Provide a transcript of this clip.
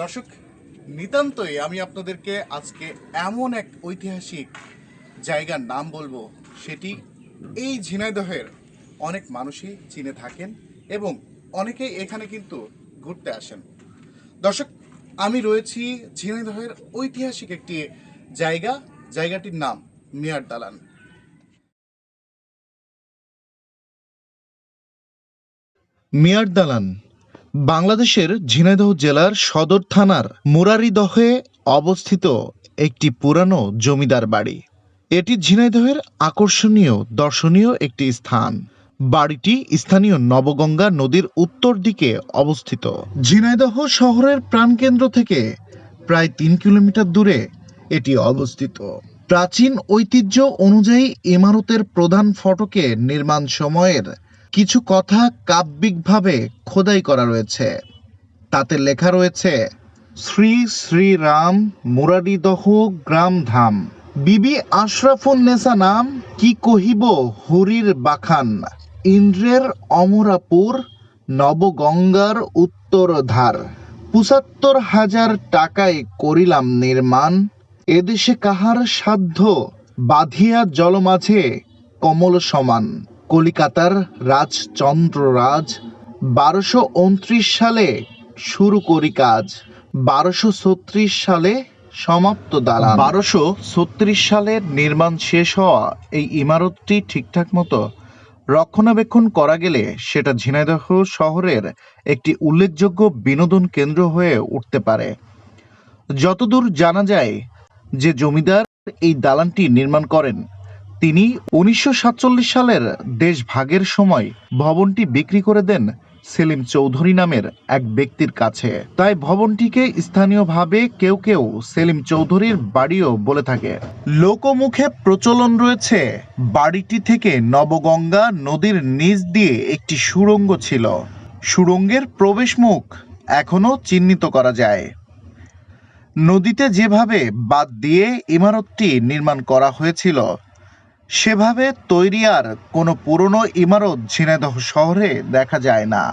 দর্শক, নিতান্তই আমি আপনাদেরকে আজকে এমন এক ঐতিহাসিক জায়গার নাম বলব। সেটি এই ঝিনাইদহের অনেক মানুষই চিনে থাকেন এবং অনেকেই এখানে কিন্তু ঘুরতে আসেন। দর্শক, আমি রয়েছি ঝিনাইদহের ঐতিহাসিক একটি জায়গা। জায়গাটির নাম মিয়ার দালান। মিয়ার দালান বাংলাদেশের ঝিনাইদহ জেলার সদর থানার মুরারিদহে অবস্থিত একটি পুরানো জমিদার বাড়ি। এটি ঝিনাইদহের আকর্ষণীয়, দর্শনীয় একটি স্থান। বাড়িটি স্থানীয় নবগঙ্গা নদীর উত্তর দিকে অবস্থিত। ঝিনাইদহ শহরের প্রাণকেন্দ্র থেকে প্রায় তিন কিলোমিটার দূরে এটি অবস্থিত। প্রাচীন ঐতিহ্য অনুযায়ী ইমারতের প্রধান ফটকে নির্মাণ সময়ের কিছু কথা কাব্যিকভাবে খোদাই করা রয়েছে। তাতে লেখা রয়েছে, শ্রী শ্রী রাম মুরারিদহ গ্রাম ধাম। বিবি আশরাফুন নেসা নাম, কি কহিব হরির বাখান? ইন্দ্রের অমরাপুর, নবগঙ্গার উত্তর ধার পঁচাত্তর হাজার টাকায় করিলাম নির্মাণ। এদেশে কাহার সাধ্য বাঁধিয়া জল মাঝে কমল সমান। কলিকাতার রাজচন্দ্র রাজ বারোশো উনত্রিশ সালে শুরু করি কাজ। বারোশো ছত্রিশ সালে সমাপ্ত দালান। বারোশো ছত্রিশ সালের নির্মাণ শেষ হওয়া এই ইমারতটি ঠিকঠাক মতো রক্ষণাবেক্ষণ করা গেলে সেটা ঝিনাইদহ শহরের একটি উল্লেখযোগ্য বিনোদন কেন্দ্র হয়ে উঠতে পারে। যতদূর জানা যায় যে জমিদার এই দালানটি নির্মাণ করেন তিনি উনিশশো সাতচল্লিশ সালের দেশ ভাগের সময় ভবনটি বিক্রি করে দেন সেলিম চৌধুরী নামের এক ব্যক্তির কাছে। তাই ভবনটিকে স্থানীয়ভাবে কেউ কেউ সেলিম চৌধুরীর বাড়িও বলে থাকে। লোকমুখে প্রচলন রয়েছে বাড়িটি থেকে নবগঙ্গা নদীর নিচ দিয়ে একটি সুড়ঙ্গ ছিল। সুড়ঙ্গের প্রবেশমুখ এখনও চিহ্নিত করা যায়। নদীতে যেভাবে বাদ দিয়ে ইমারতটি নির্মাণ করা হয়েছিল সেভাবে তৈরি আর কোনো পুরনো ইমারত ঝিনাইদহ শহরে দেখা যায় না।